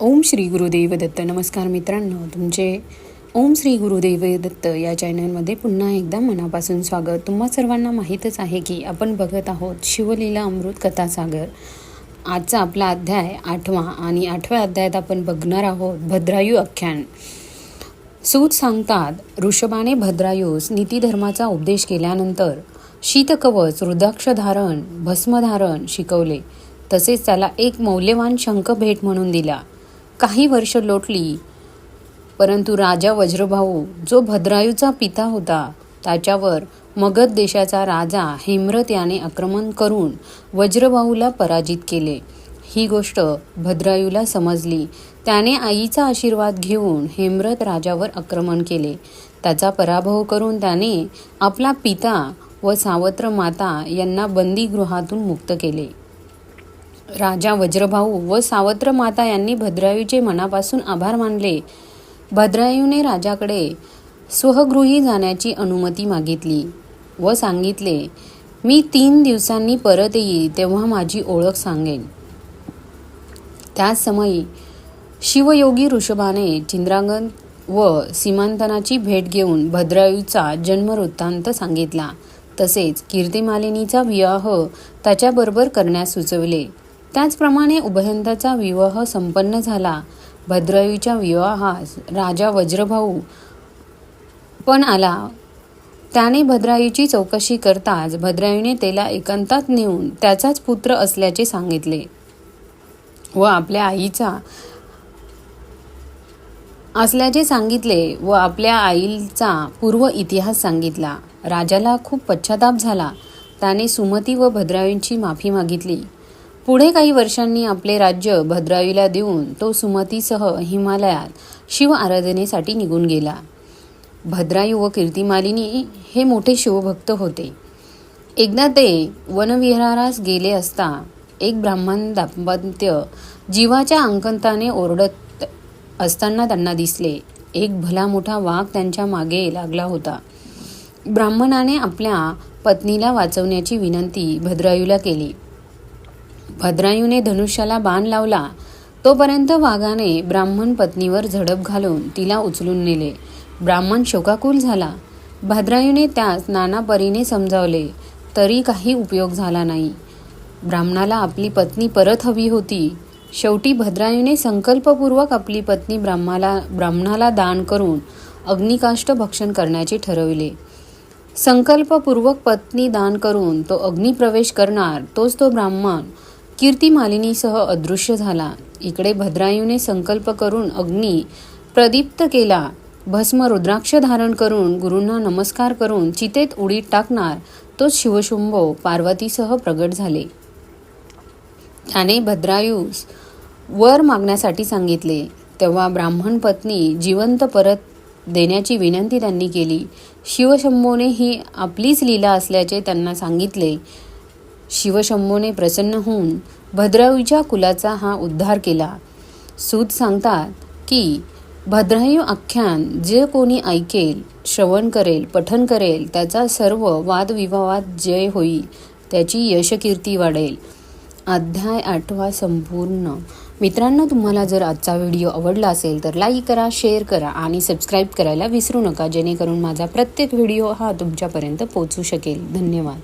ओम श्री गुरुदेव दत्त. नमस्कार मित्रांनो तुमचे ओम श्री गुरुदेव दत्त या चॅनलमध्ये पुन्हा एकदा मनापासून स्वागत. तुम्हा सर्वांना माहीतच आहे की आपण बघत आहोत शिवलीला अमृत कथासागर. आजचा आपला अध्याय आठवा आणि आठव्या अध्यायात आपण बघणार आहोत भद्रायू आख्यान. सूत सांगतात ऋषभाने भद्रायूस नीतिधर्माचा उपदेश केल्यानंतर शीतकवच रुद्राक्षधारण भस्मधारण शिकवले. तसेच त्याला एक मौल्यवान शंख भेट म्हणून दिला. काही वर्ष लोटली. परंतु राजा वज्रभाऊ जो भद्रायूचा पिता होता त्याच्यावर मगध देशाचा राजा हेम्रत याने आक्रमण करून वज्रभाऊला पराजित केले. ही गोष्ट भद्रायूला समजली. त्याने आईचा आशीर्वाद घेऊन हेम्रत राजावर आक्रमण केले. त्याचा पराभव करून त्याने आपला पिता व सावत्र माता यांना बंदीगृहातून मुक्त केले. राजा वज्रभाऊ व सावत्र माता यांनी भद्रायूचे मनापासून आभार मानले. भद्रायूने राजाकडे स्वहगृही जाण्याची अनुमती मागितली व सांगितले मी तीन दिवसांनी परत येईल तेव्हा माझी ओळख सांगेन. त्याच समयी शिवयोगी ऋषभाने चिंद्रांगण व सीमांतनाची भेट घेऊन भद्रायूचा जन्मवृत्तांत सांगितला. तसेच कीर्तिमालिनीचा विवाह त्याच्याबरोबर करण्यास सुचवले. त्याचप्रमाणे उभयंताचा विवाह संपन्न झाला. भद्रायूच्या विवाहास राजा वज्रभाऊ पण आला. त्याने भद्रायूची चौकशी करताच भद्रायूने त्याला एकांतात नेऊन त्याचाच पुत्र असल्याचे सांगितले व आपल्या आईचा असल्याचे सांगितले व आपल्या आईचा पूर्व इतिहास सांगितला. राजाला खूप पश्चाताप झाला. त्याने सुमती व भद्रायूंची माफी मागितली. पुढे काही वर्षांनी आपले राज्य भद्रावीला देऊन तो सुमतीसह हिमालयात शिव आराधनेसाठी निघून गेला. भद्रायू व कीर्तिमालिनी हे मोठे शिवभक्त होते. एकदा ते वनविहारास गेले असता एक ब्राह्मण दाम्पत्य जीवाच्या अंकंताने ओरडत असताना त्यांना दिसले. एक भला मोठा वाघ त्यांच्या मागे लागला होता. ब्राह्मणाने आपल्या पत्नीला वाचवण्याची विनंती भद्रायूला केली. भद्रायूने धनुष्याला बाण लावला. तोपर्यंत वाघाने ब्राह्मण पत्नीवर झडप घालून तिला उचलून नेले. ब्राह्मण शोकाकुल झाला. भद्रायूने त्यास नाना परीने समजावले तरी काही उपयोग झाला नाही. ब्राह्मणाला आपली पत्नी परत हवी होती. शेवटी भद्रायूने संकल्पपूर्वक आपली पत्नी ब्राह्माला ब्राह्मणाला दान करून अग्निकाष्ट भक्षण करण्याचे ठरविले. संकल्पपूर्वक पत्नी दान करून तो अग्निप्रवेश करणार तोच तो ब्राह्मण कीर्ती मालिनीसह अदृश्य झाला. इकडे भद्रायूने संकल्प करून अग्नी प्रदीप्त केला. भस्म रुद्राक्ष धारण करून गुरूंना नमस्कार करून चितेत उडीत टाकणार तोच शिवशुंभो पार्वतीसह प्रगट झाले. त्याने भद्रायूस वर मागण्यासाठी सांगितले. तेव्हा ब्राह्मण पत्नी जिवंत परत देण्याची विनंती त्यांनी केली. शिवशंभोने ही आपलीच लीला असल्याचे त्यांना सांगितले. शिवशंभोने प्रसन्न होऊन भद्रायूच्या कुलाचा हा उद्धार केला. सूत सांगतात की भद्रायू आख्यान जे कोणी ऐकेल श्रवण करेल पठन करेल त्याचा सर्व वादविवाद जय होईल त्याची यशकीर्ती वाढेल. अध्याय आठवा संपूर्ण. मित्रांनो तुम्हाला जर आजचा व्हिडिओ आवडला असेल तर लाईक करा शेअर करा आणि सबस्क्राईब करायला विसरू नका जेणेकरून माझा प्रत्येक व्हिडिओ हा तुमच्यापर्यंत पोचू शकेल. धन्यवाद.